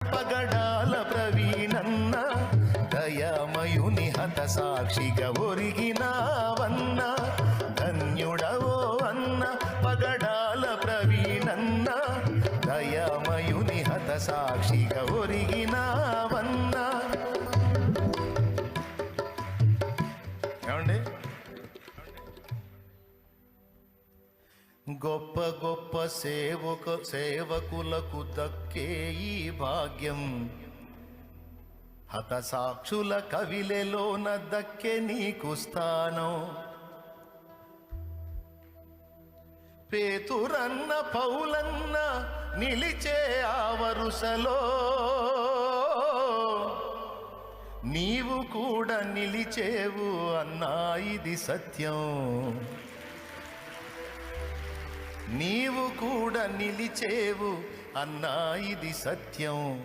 పగడాల ప్రవీణన్న దయామయుని హత సాక్షిగా ఒరిగినావన్న ధన్యుడవో అన్న పగడాల ప్రవీణన్న దయామయుని హత సాక్షిగా ఒరిగినావన్న. ఏమండి? గొప్ప గొప్ప సేవక సేవకులకు దక్కే ఈ భాగ్యం. హతసాక్షుల కవిలెలోన దక్కే నీకు స్థానం. పేతురన్న పౌలన్న నిలిచే ఆ వరుసలో నీవు కూడా నిలిచేవు అన్నా ఇది సత్యం. నీవు కూడా నిలిచేవు అన్నా ఇది సత్యం.